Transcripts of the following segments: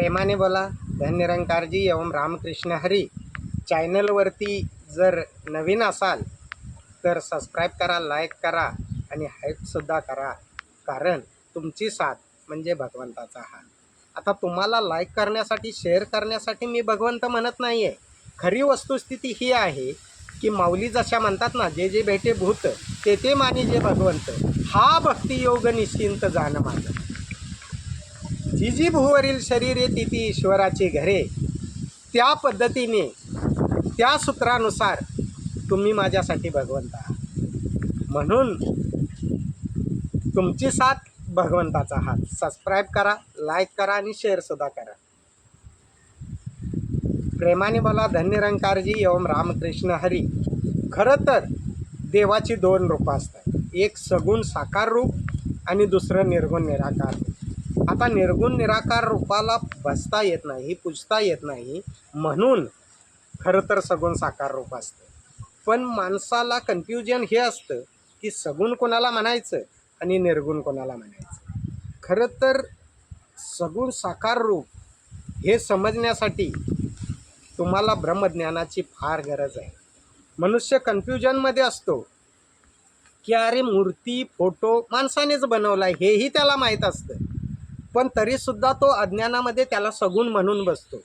प्रेमाने बोला. धन्यरंकारजी एवं रामकृष्ण हरी. चॅनलवरती जर नवीन असाल तर सबस्क्राईब करा लाईक करा आणि हाईपसुद्धा करा. कारण तुमची साथ म्हणजे भगवंताचा हात. आता तुम्हाला लाईक करण्यासाठी शेअर करण्यासाठी मी भगवंत म्हणत नाही आहे खरी वस्तुस्थिती ही आहे की माऊली जशा म्हणतात ना जे जे भेटे भूत ते ते माने जे भगवंत. हा भक्तियोग निश्चिंत जाणं माझं जी जी भूवरील शरीरे तिथी ईश्वराची घरे. त्या पद्धतीने त्या सूत्रानुसार तुम्ही माझ्यासाठी भगवंत आहात. म्हणून तुमची साथ भगवंताचा हात. सबस्क्राईब करा लाईक करा आणि शेअरसुद्धा करा. प्रेमाने बोला धन्यरंकारजी एवं रामकृष्ण हरी. खरं तर देवाची दोन रूपं असतात. एक सगुण साकार रूप आणि दुसरं निर्गुण निराकार रूप. आता निर्गुण निराकार रूपाला बसता येत नाही पुजता येत नाही. म्हणून खरं तर सगुण साकार रूप असतं. पण माणसाला कन्फ्युजन हे असतं की सगुण कोणाला म्हणायचं आणि निर्गुण कोणाला म्हणायचं. खरं तर सगुण साकार रूप हे समजण्यासाठी तुम्हाला ब्रह्मज्ञानाची फार गरज आहे. मनुष्य कन्फ्युजनमध्ये असतो की अरे मूर्ती फोटो माणसानेच बनवला आहे हेही त्याला माहीत असतं. पण तरीसुद्धा तो अज्ञानामध्ये त्याला सगुण म्हणून बसतो.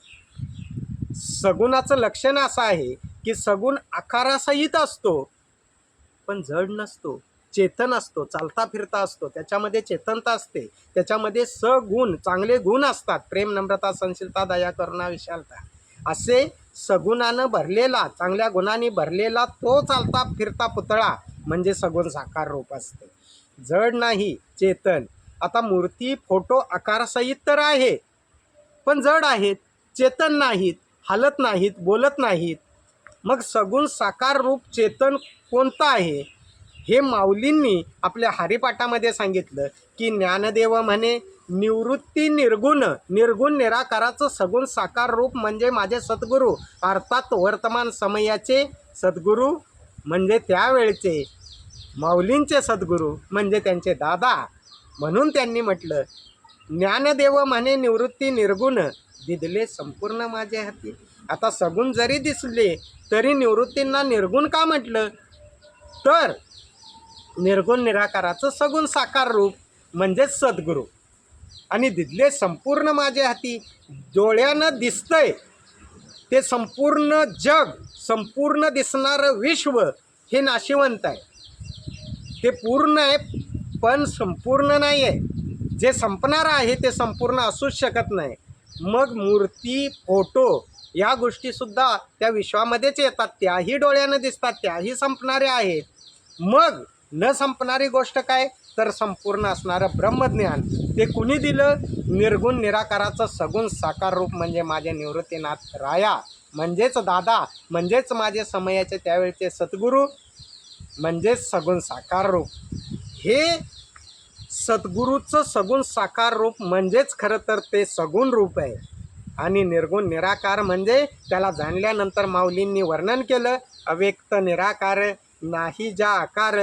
सगुणाचं लक्षण असं आहे की सगुण आकारासहित असतो पण जड नसतो चेतन असतो चालता फिरता असतो त्याच्यामध्ये चेतनता असते त्याच्यामध्ये सगुण चांगले गुण असतात. प्रेम नम्रता संशीलता दया करुणा विशालता. असे सगुणानं भरलेला चांगल्या गुणांनी भरलेला तो चालता फिरता पुतळा म्हणजे सगुण साकार रूप असते. जड नाही चेतन आता मूर्ती फोटो आकारसहित तर आहे. पण जड आहेत चेतन नाहीत हालत नाहीत बोलत नाहीत. मग सगुण साकार रूप चेतन कोणतं आहे? हे माऊलींनी आपल्या हरिपाठामध्ये सांगितलं की ज्ञानदेव म्हणे निवृत्ती निर्गुण निर्गुण निराकाराचं सगुण साकार रूप म्हणजे माझे सद्गुरू. अर्थात वर्तमान समयाचे सद्गुरू म्हणजे त्यावेळचे माऊलींचे सद्गुरू म्हणजे त्यांचे दादा. म्हणून त्यांनी म्हटलं ज्ञानदेव म्हणे निवृत्ती निर्गुण दिदले संपूर्ण माझे हाती. आता सगुण जरी दिसले तरी निवृत्तींना निर्गुण का म्हटलं? तर निर्गुण निराकाराचं सगुण साकार रूप म्हणजेच सद्गुरू. आणि दिदले संपूर्ण माझे हाती. डोळ्यानं दिसतंय. ते संपूर्ण जग संपूर्ण दिसणारं विश्व हे नाशिवंत आहे. ते पूर्ण आहे पण संपूर्ण नाही आहे जे संपणार आहे ते संपूर्ण असूच शकत नाही. मग मूर्ती फोटो या गोष्टीसुद्धा त्या विश्वामध्येच येतात त्याही डोळ्यानं दिसतात त्याही संपणारे आहेत. मग न संपणारी गोष्ट काय? तर संपूर्ण असणारं ब्रह्मज्ञान. ते कुणी दिलं? निर्गुण निराकाराचं सगुण साकार रूप म्हणजे माझे निवृत्तीनाथ राया. म्हणजेच दादा म्हणजेच माझे समयाचे त्यावेळचे सद्गुरू म्हणजेच सगुण साकार रूप. हे सद्गुरूचं सगुण साकार रूप म्हणजेच खरं तर ते सगुण रूप आहे. आणि निर्गुण निराकार म्हणजे त्याला जाणल्यानंतर माऊलींनी वर्णन केलं अव्यक्त निराकार नाही जा आकार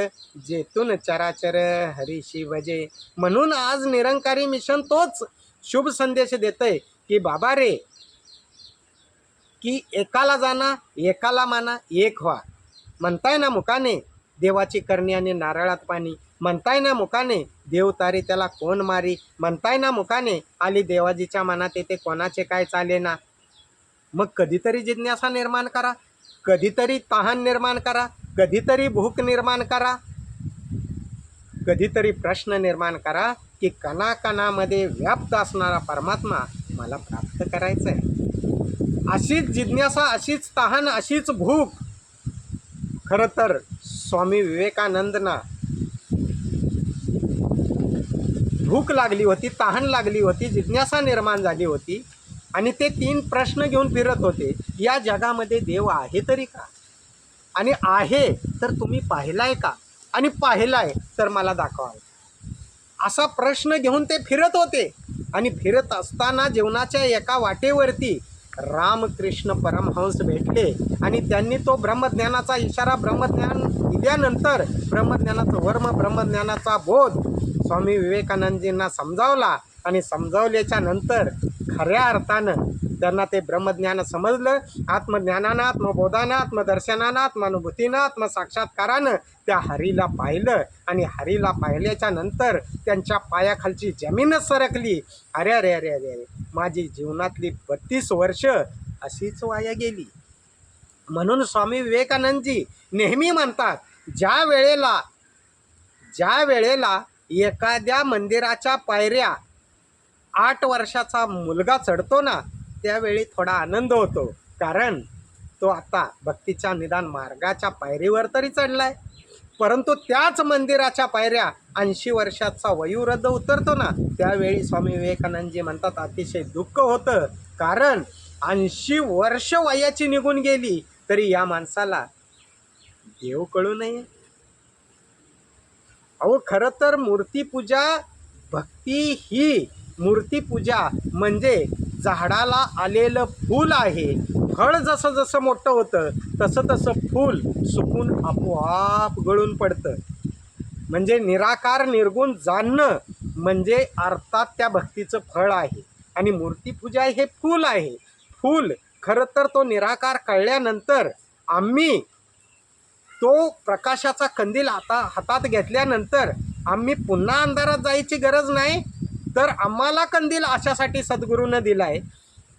जेतून चराचर हरीशी वजे म्हणून आज निरंकारी मिशन तोच शुभ संदेश देतंय की बाबा रे की एकाला जाणा एकाला माना एक व्हा. म्हणताय ना मुकाने देवाची करणी आणि नारळात पाणी. म्हणताय ना मुखाने देव तारी त्याला कोण मारी? म्हणताय ना मुखाने आली देवाजीच्या मनात येते कोणाचे काय चाले ना? मग कधीतरी जिज्ञासा निर्माण करा कधीतरी तहान निर्माण करा कधीतरी भूक निर्माण करा कधीतरी प्रश्न निर्माण करा की कणाकणामध्ये व्याप्त असणारा परमात्मा मला प्राप्त करायचा आहे अशीच जिज्ञासा अशीच तहान अशीच भूक. खरं तर स्वामी विवेकानंदना भूक लागली होती तहान लागली होती जिज्ञासा निर्माण झाली होती आणि ते तीन प्रश्न घेऊन फिरत होते या जगामध्ये देव आहे तरी का? आणि आहे तर तुम्ही पाहिलाय का? आणि पाहिलाय तर मला दाखवाल. असा प्रश्न घेऊन ते फिरत होते आणि फिरत असताना जीवनाच्या एका वाटेवरती रामकृष्ण परमहंस भेटले आणि त्यांनी तो ब्रह्मज्ञानाचा इशारा ब्रह्मज्ञान दिल्यानंतर ब्रह्मज्ञानाचं वर्म ब्रह्मज्ञानाचा बोध स्वामी विवेकानंदजींना समजावला आणि समजावल्याच्या नंतर खऱ्या अर्थानं त्यांना ते ब्रह्मज्ञान समजलं. आत्मज्ञानानं आत्मबोधानं आत्मदर्शनानं आत्मानुभूतीनं आत्मसाक्षात्कारानं त्या हरीला पाहिलं. आणि हरीला पाहिल्याच्या नंतर त्यांच्या पायाखालची जमीनच सरकली. अरे अरे अरे अरे अरे माझी जीवनातली बत्तीस वर्ष अशीच वाया गेली. म्हणून स्वामी विवेकानंदजी नेहमी म्हणतात ज्या वेळेला ज्या वेळेला एखाद्या मंदिराच्या पायऱ्या आठ वर्षाचा मुलगा चढतो ना त्यावेळी थोडा आनंद होतो. कारण तो आता भक्तीच्या निदान मार्गाच्या पायरीवर तरी चढलाय. परंतु त्याच मंदिराच्या पायऱ्या ऐंशी वर्षाचा वयोवृद्ध उतरतो ना त्यावेळी स्वामी विवेकानंदजी म्हणतात अतिशय दुःख होतं. कारण ऐंशी वर्ष वयाची निघून गेली तरी या माणसाला देव कळू नये. अहो खरं तर मूर्तीपूजा भक्ती ही मूर्तीपूजा म्हणजे झाडाला आलेलं फूल आहे. फळ जसं जसं मोठं होतं तसं तसं फूल सुकून आपोआप गळून पडतं. म्हणजे निराकार निर्गुण जाणणं म्हणजे अर्थात त्या भक्तीचं फळ आहे. आणि मूर्तीपूजा हे फूल आहे. फूल खरं तर तो निराकार कळल्यानंतर आम्ही तो प्रकाशाचा कंदील आता हातात घेतल्यानंतर आम्ही पुन्हा अंधारात जायची गरज नाही. तर आम्हाला कंदील अशासाठी सद्गुरूनं दिला आहे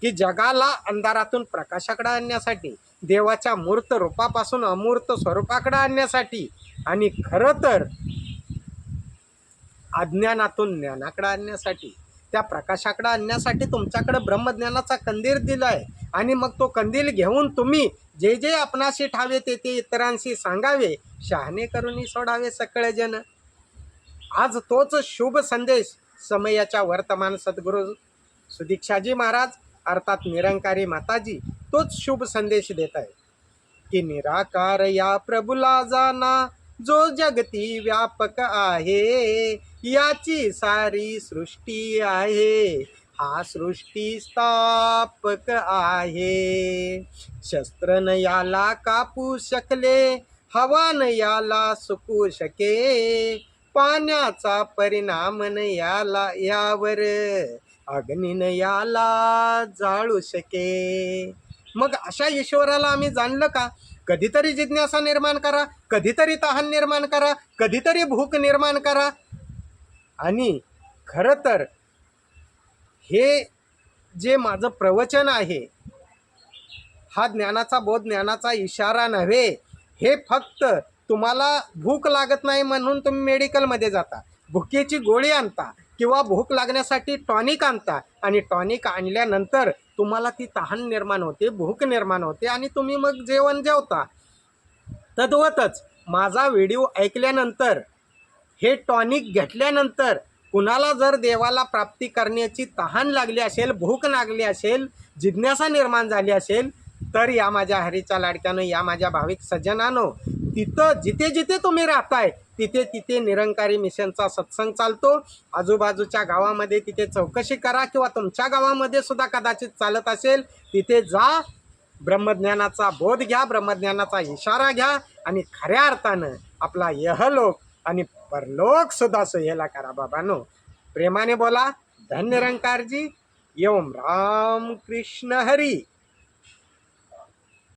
की जगाला अंधारातून प्रकाशाकडे आणण्यासाठी देवाच्या मूर्त रूपापासून अमूर्त स्वरूपाकडे आणण्यासाठी आणि खरं तर अज्ञानातून ज्ञानाकडे आणण्यासाठी त्या प्रकाशाकडे आणण्यासाठी तुमच्याकडे ब्रह्मज्ञानाचा कंदील दिला आहे आणि मग तो कंदील घेऊन तुम्ही जे जे आपणाशी ठावे ते ते इतरांशी सांगावे शहाणे करून सोडावे सकळेजन आज तोच शुभ संदेश समयाच्या वर्तमान सद्गुरू सुदीक्षाजी महाराज अर्थात निरंकारी माताजी तोच शुभ संदेश देत आहे की निराकार या प्रभुला जाना जो जगती व्यापक आहे याची सारी सृष्टी आहे. हा सृष्टी स्थापक आहे. शस्त्र न याला कापू शकले हवा न याला सुकू शके. पाण्याचा परिणाम न याला यावर अग्निन याला जाळू शके. मग अशा ईश्वराला आम्ही जाणलं का? कधीतरी जिज्ञासा निर्माण करा कधीतरी तहान निर्माण करा कधीतरी भूक निर्माण करा. आणि खरं तर हे जे माझं प्रवचन आहे हा ज्ञानाचा बोध ज्ञानाचा इशारा नव्हे हे फक्त तुम्हाला भूक लागत नाही म्हणून तुम्ही मेडिकलमध्ये जाता. भुकेची गोळी आणता किंवा भूक लागण्यासाठी टॉनिक आणता आणि टॉनिक आणल्यानंतर तुम्हाला ती तहान निर्माण होते भूक निर्माण होते आणि तुम्ही मग जेवण जेवता. तद्वतच माझा व्हिडिओ ऐकल्यानंतर हे टॉनिक घेतल्यानंतर कुणाला जर देवाला प्राप्ती करण्याची तहान लागली असेल भूक लागली असेल जिज्ञासा निर्माण झाली असेल तर या माझ्या हरीच्या लाडक्यानं या माझ्या भाविक सज्जनानो तिथं जिथे जिथे तुम्ही राहताय तिथे तिथे निरंकारी मिशनचा सत्संग चालतो. आजूबाजूच्या गावामध्ये तिथे चौकशी करा किंवा तुमच्या गावामध्ये सुद्धा कदाचित चालत असेल तिथे जा. ब्रह्मज्ञानाचा बोध घ्या ब्रह्मज्ञानाचा इशारा घ्या आणि खऱ्या अर्थानं आपला यहलोक आणि परलोक सुद्धा सोयीला करा बाबानो प्रेमाने बोला धन्य रंकारजी एवम राम कृष्ण हरी।